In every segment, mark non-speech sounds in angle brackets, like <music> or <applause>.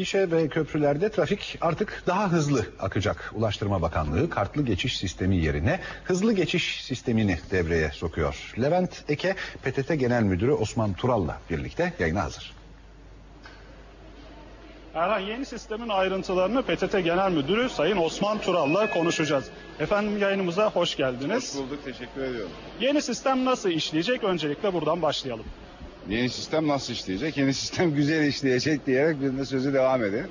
Gişe ve köprülerde trafik artık daha hızlı akacak. Ulaştırma Bakanlığı kartlı geçiş sistemi yerine hızlı geçiş sistemini devreye sokuyor. Levent Eke, PTT Genel Müdürü Osman Tural'la birlikte yayına hazır. Erhan yeni sistemin ayrıntılarını PTT Genel Müdürü Sayın Osman Tural'la konuşacağız. Efendim yayınımıza hoş geldiniz. Hoş bulduk, teşekkür ediyorum. Yeni sistem nasıl işleyecek? Öncelikle buradan başlayalım. Yeni sistem nasıl işleyecek? Yeni sistem <laughs> güzel işleyecek diyerek biz de sözü devam edelim.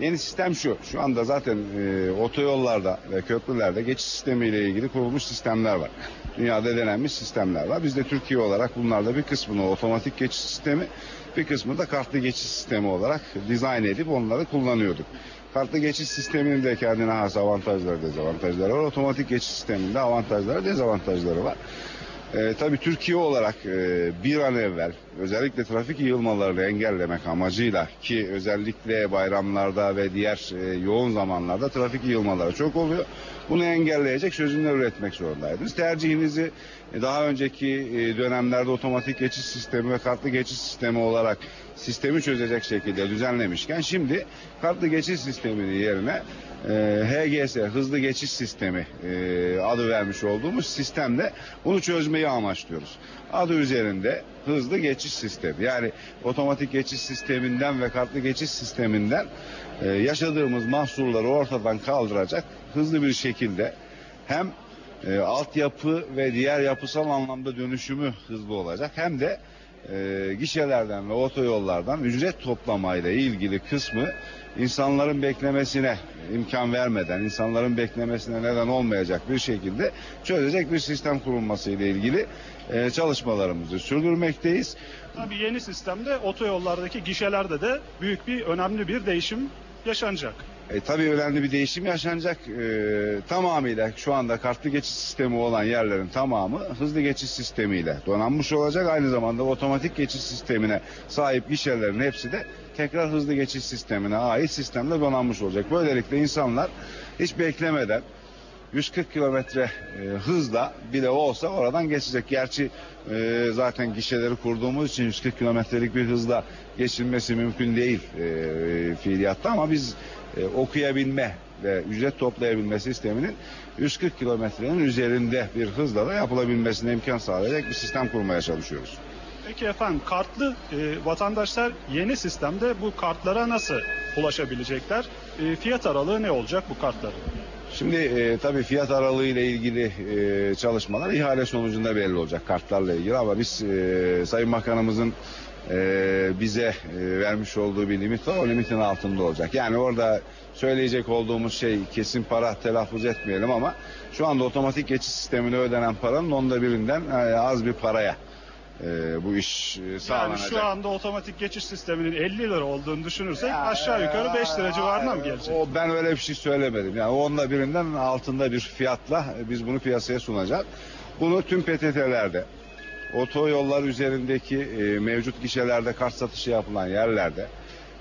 Yeni sistem şu, şu anda zaten e, otoyollarda ve köprülerde geçiş sistemiyle ilgili kurulmuş sistemler var. Dünyada denenmiş sistemler var. Biz de Türkiye olarak bunlarda bir kısmını otomatik geçiş sistemi, bir kısmını da kartlı geçiş sistemi olarak dizayn edip onları kullanıyorduk. Kartlı geçiş sisteminin de kendine has avantajları, dezavantajları var. Otomatik geçiş sisteminde avantajları, dezavantajları var. E, tabii Türkiye olarak e, bir an evvel özellikle trafik yığılmalarını engellemek amacıyla ki özellikle bayramlarda ve diğer e, yoğun zamanlarda trafik yığılmaları çok oluyor. Bunu engelleyecek çözümler üretmek zorundaydınız. Tercihinizi e, daha önceki e, dönemlerde otomatik geçiş sistemi ve kartlı geçiş sistemi olarak sistemi çözecek şekilde düzenlemişken şimdi kartlı geçiş sisteminin yerine e, HGS hızlı geçiş sistemi e, adı vermiş olduğumuz sistemle bunu çözmeyi amaçlıyoruz. Adı üzerinde hızlı geçiş sistemi yani otomatik geçiş sisteminden ve kartlı geçiş sisteminden e, yaşadığımız mahsurları ortadan kaldıracak hızlı bir şekilde hem e, altyapı ve diğer yapısal anlamda dönüşümü hızlı olacak hem de e, gişelerden ve otoyollardan ücret toplamayla ilgili kısmı insanların beklemesine imkan vermeden, insanların beklemesine neden olmayacak bir şekilde çözecek bir sistem kurulması ile ilgili e, çalışmalarımızı sürdürmekteyiz. Tabii yeni sistemde otoyollardaki gişelerde de büyük bir önemli bir değişim yaşanacak. E, tabii önemli bir değişim yaşanacak. E, tamamıyla şu anda kartlı geçiş sistemi olan yerlerin tamamı hızlı geçiş sistemiyle donanmış olacak. Aynı zamanda otomatik geçiş sistemine sahip gişelerin hepsi de tekrar hızlı geçiş sistemine ait sistemle donanmış olacak. Böylelikle insanlar hiç beklemeden 140 kilometre e, hızla bile olsa oradan geçecek. Gerçi e, zaten gişeleri kurduğumuz için 140 kilometrelik bir hızla geçilmesi mümkün değil e, fiiliyatta ama biz e, okuyabilme ve ücret toplayabilme sisteminin 140 kilometrenin üzerinde bir hızla da yapılabilmesine imkan sağlayacak bir sistem kurmaya çalışıyoruz. Peki efendim kartlı e, vatandaşlar yeni sistemde bu kartlara nasıl ulaşabilecekler? E, fiyat aralığı ne olacak bu kartların? Şimdi e, tabii fiyat aralığı ile ilgili e, çalışmalar ihale sonucunda belli olacak kartlarla ilgili ama biz e, Sayın Bakanımızın e, bize e, vermiş olduğu bir limit var o limitin altında olacak. Yani orada söyleyecek olduğumuz şey kesin para telaffuz etmeyelim ama şu anda otomatik geçiş sistemine ödenen paranın onda birinden e, az bir paraya e, bu iş e, Yani sağlanacak. şu anda otomatik geçiş sisteminin 50 lira olduğunu düşünürsek aşağı yukarı 5 lira civarına mı gelecek? O ben öyle bir şey söylemedim. Yani onda birinden altında bir fiyatla e, biz bunu piyasaya sunacağız. Bunu tüm PTT'lerde, otoyollar üzerindeki e, mevcut gişelerde kart satışı yapılan yerlerde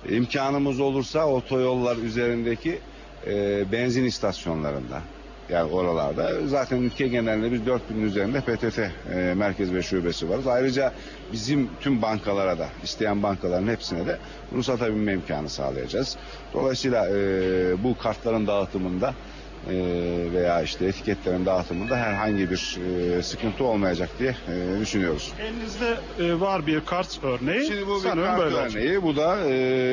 e, imkanımız olursa otoyollar üzerindeki e, benzin istasyonlarında yani oralarda zaten ülke genelinde biz 4000'in üzerinde PTT e, merkez ve şubesi varız. Ayrıca bizim tüm bankalara da isteyen bankaların hepsine de bunu satabilme imkanı sağlayacağız. Dolayısıyla e, bu kartların dağıtımında veya işte etiketlerin dağıtımında herhangi bir e, sıkıntı olmayacak diye e, düşünüyoruz. Elinizde e, var bir kart örneği. Şimdi bu bir kart böyle olacak. örneği, bu da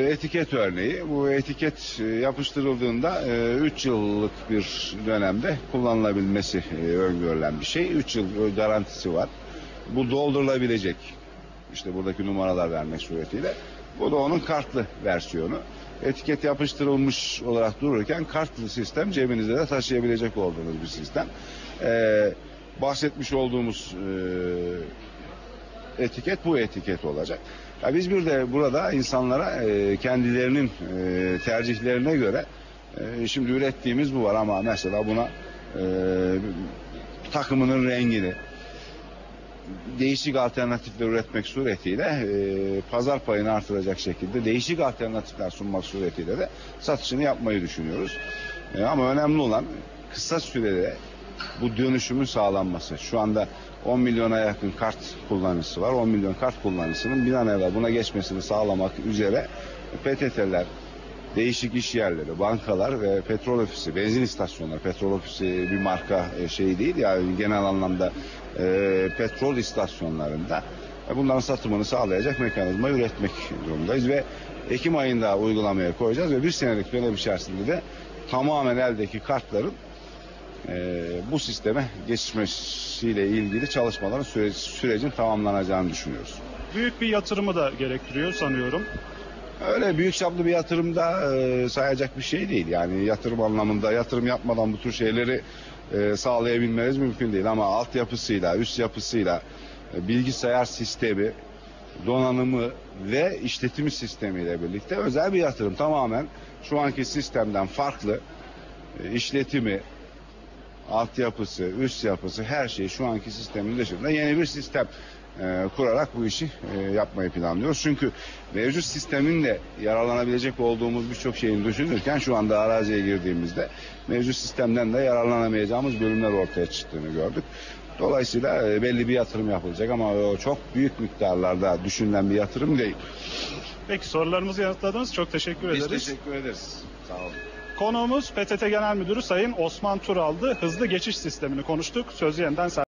etiket örneği. Bu etiket yapıştırıldığında 3 yıllık bir dönemde kullanılabilmesi öngörülen bir şey. 3 yıl garantisi var. Bu doldurulabilecek. İşte buradaki numaralar vermek suretiyle. Bu da onun kartlı versiyonu. Etiket yapıştırılmış olarak dururken kartlı sistem cebinizde de taşıyabilecek olduğunuz bir sistem. E, bahsetmiş olduğumuz e, etiket bu etiket olacak. Ya biz bir de burada insanlara e, kendilerinin e, tercihlerine göre e, şimdi ürettiğimiz bu var ama mesela buna e, takımının rengini değişik alternatifler üretmek suretiyle e, pazar payını artıracak şekilde değişik alternatifler sunmak suretiyle de satışını yapmayı düşünüyoruz. E, ama önemli olan kısa sürede bu dönüşümün sağlanması. Şu anda 10 milyona yakın kart kullanıcısı var. 10 milyon kart kullanıcısının bir an evvel buna geçmesini sağlamak üzere PTT'ler değişik iş yerleri, bankalar ve petrol ofisi, benzin istasyonları. Petrol ofisi bir marka e, şeyi değil yani genel anlamda e, petrol istasyonlarında e, bunların satımını sağlayacak mekanizma üretmek durumundayız ve Ekim ayında uygulamaya koyacağız ve bir senelik dönem içerisinde de tamamen eldeki kartların e, bu sisteme geçmesiyle ilgili çalışmaların süre- sürecin tamamlanacağını düşünüyoruz. Büyük bir yatırımı da gerektiriyor sanıyorum. Öyle büyük çaplı bir yatırımda e, sayacak bir şey değil. Yani yatırım anlamında yatırım yapmadan bu tür şeyleri e, sağlayabilmeniz mümkün değil. Ama altyapısıyla, üst yapısıyla, e, bilgisayar sistemi, donanımı ve işletimi sistemiyle birlikte özel bir yatırım. Tamamen şu anki sistemden farklı e, işletimi, altyapısı, üst yapısı her şey şu anki sistemin dışında yeni bir sistem e, kurarak bu işi e, yapmayı planlıyoruz. Çünkü mevcut sistemin de yararlanabilecek olduğumuz birçok şeyin düşünürken şu anda araziye girdiğimizde mevcut sistemden de yararlanamayacağımız bölümler ortaya çıktığını gördük. Dolayısıyla e, belli bir yatırım yapılacak ama o çok büyük miktarlarda düşünülen bir yatırım değil. Peki sorularımızı yanıtladınız. Çok teşekkür Biz ederiz. teşekkür ederiz. Sağ olun. Konuğumuz PTT Genel Müdürü Sayın Osman Tural'dı. Hızlı geçiş sistemini konuştuk. Sözü yeniden